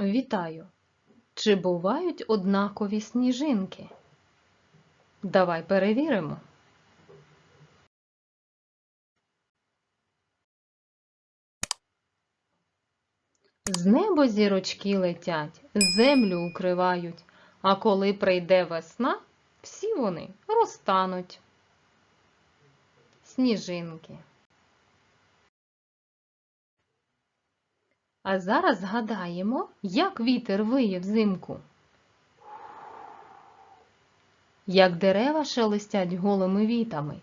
Вітаю! Чи бувають однакові сніжинки? Давай перевіримо. З неба зірочки летять, землю укривають, а коли прийде весна, всі вони розтануть. Сніжинки. А зараз згадаємо, як вітер виє взимку. Як дерева шелестять голими вітами.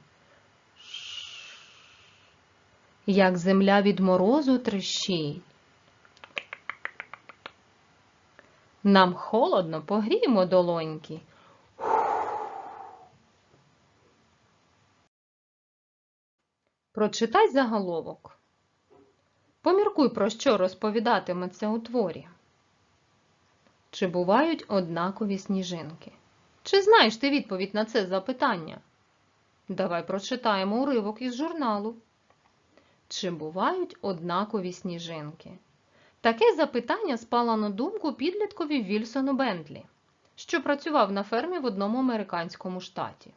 Як земля від морозу трещить. Нам холодно, погріємо долоньки. Прочитай заголовок. Поміркуй, про що розповідатиметься у творі. Чи бувають однакові сніжинки? Чи знаєш ти відповідь на це запитання? Давай прочитаємо уривок із журналу. Чи бувають однакові сніжинки? Таке запитання спало на думку підліткові Вільсону Бентлі, що працював на фермі в одному американському штаті.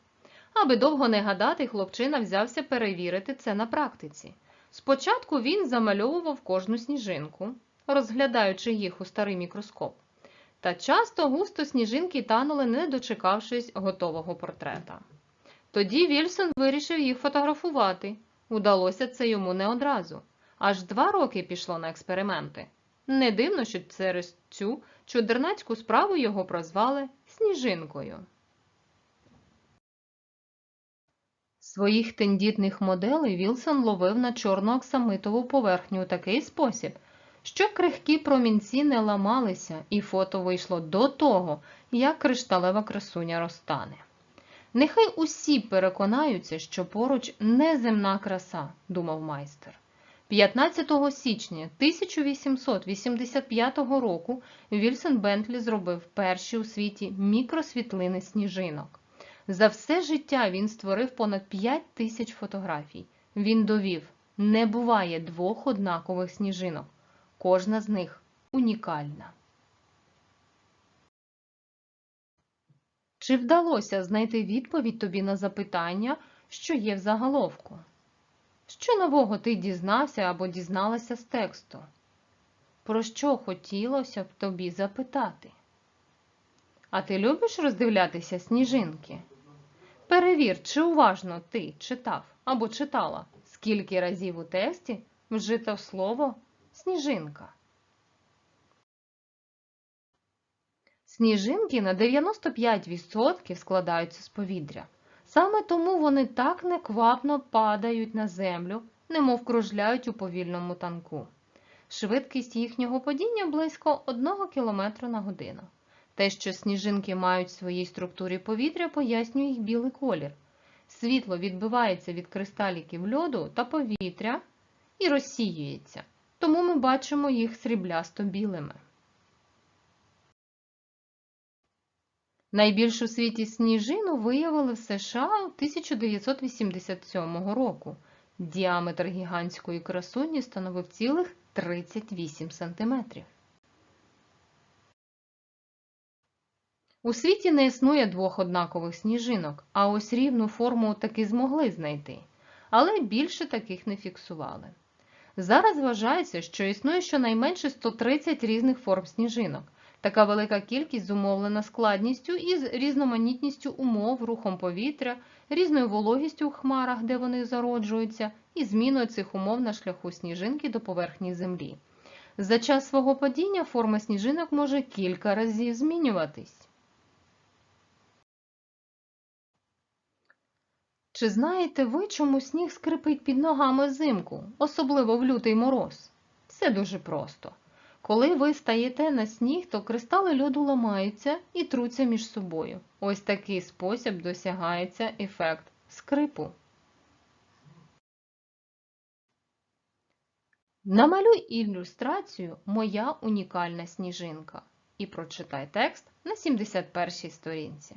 Аби довго не гадати, хлопчина взявся перевірити це на практиці. Спочатку він замальовував кожну сніжинку, розглядаючи їх у старий мікроскоп. Та часто густо сніжинки танули, не дочекавшись готового портрета. Тоді Вільсон вирішив їх фотографувати. Удалося це йому не одразу. Аж два роки пішло на експерименти. Не дивно, що через цю чудернацьку справу його прозвали Сніжинкою. Своїх тендітних моделей Вілсон ловив на чорну оксамитову поверхню у такий спосіб, що крихкі промінці не ламалися, і фото вийшло до того, як кришталева красуня розтане. Нехай усі переконаються, що поруч неземна краса, думав майстер. 15 січня 1885 року Вільсон Бентлі зробив перші у світі мікросвітлини сніжинок. За все життя він створив понад 5 тисяч фотографій. Він довів, не буває двох однакових сніжинок. Кожна з них унікальна. Чи вдалося знайти відповідь тобі на запитання, що є в заголовку? Що нового ти дізнався або дізналася з тексту? Про що хотілося б тобі запитати? А ти любиш роздивлятися сніжинки? Перевір, чи уважно ти читав або читала, скільки разів у тексті вжито слово сніжинка. Сніжинки на 95% складаються з повітря. Саме тому вони так неквапно падають на землю, немов кружляють у повільному танку. Швидкість їхнього падіння близько 1 км на годину. Те, що сніжинки мають в своїй структурі повітря, пояснює їх білий колір. Світло відбивається від кристаліків льоду та повітря і розсіюється, тому ми бачимо їх сріблясто білими. Найбільшу світі сніжину виявили в США 1987 року. Діаметр гігантської красуні становив цілих 38 см. У світі не існує двох однакових сніжинок, а ось рівну форму таки змогли знайти, але більше таких не фіксували. Зараз вважається, що існує щонайменше 130 різних форм сніжинок. Така велика кількість зумовлена складністю і з різноманітністю умов, рухом повітря, різною вологістю у хмарах, де вони зароджуються, і зміною цих умов на шляху сніжинки до поверхні землі. За час свого падіння форма сніжинок може кілька разів змінюватись. Чи знаєте ви, чому сніг скрипить під ногами взимку, особливо в лютий мороз? Все дуже просто. Коли ви стаєте на сніг, то кристали льоду ламаються і труться між собою. Ось такий спосіб досягається ефект скрипу. Намалюй ілюстрацію Моя унікальна сніжинка і прочитай текст на 71 й сторінці.